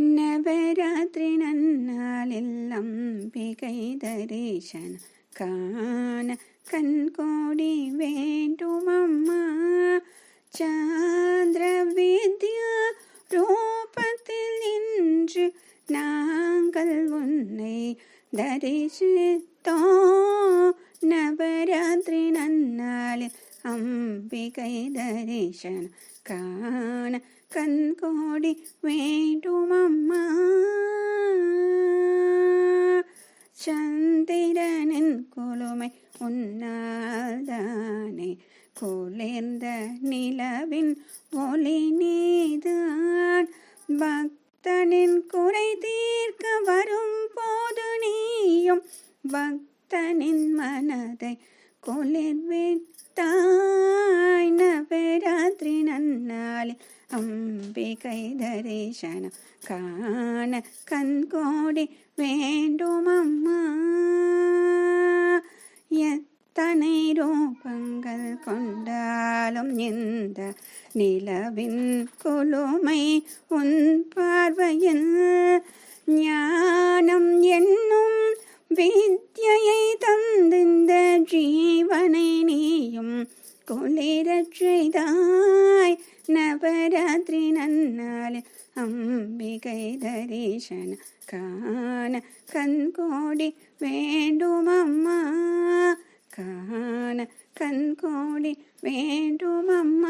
நவராத்திரி நன்னாளில் அம்பிகை தரிசன காண கண் கோடி வேண்டுமம்மா சந்திர வித்யா ரூபத்தில் இன்று நாங்கள் உன்னை தரிசித்தோ நவராத்திரி நன்னாளில் அம்பிகை தரிசன காண கண் கோடி வேண்டுமம்மா. சந்திரனின் குழுமை உன்னால்தானே. குளிர்ந்த நிலவின் ஒளி நீதான். பக்தனின் குறை தீர்க்க வரும் போது நீயும் பக்தனின் மனதை குளிர்வித்தாய் நவராத்திரி நன்னாளில் அம்பிகை தரிசனம் காண கண்கோடி வேண்டுமம்மா. எத்தனை ரூபங்கள் கொண்டாலும் இந்த நிலவின் குழுமை உன் பார்வையில் ஞானம் என்னும் வித்யை ഉറങ്ങും കുളിരക്ഷിതായ് നവരാത്രി നന്നാൽ അംബികൈ ദരീശന കാന കൺകോടി വേണ്ടുമമ്മ കാന കൺകോടി വേണ്ടുമമ്മ.